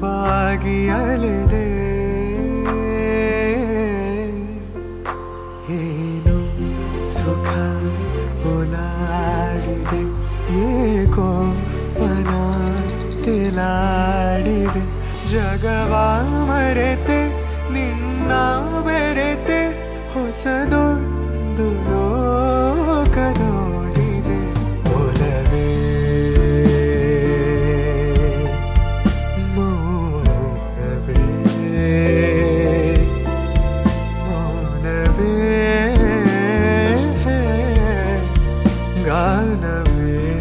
ಮರೆಯಲಿದೆ ಏನು ಸುಖ ಓಲಾಡಿದೆ ಏಕೋ ಮನ ತಿಲಾಡಿದೆ. ಜಗವ ಮರೆತೆ ನಿನ್ನ ಬೆರೆತೆ ಹೊಸದೊಂದು ಲೋಕದ sooner realize.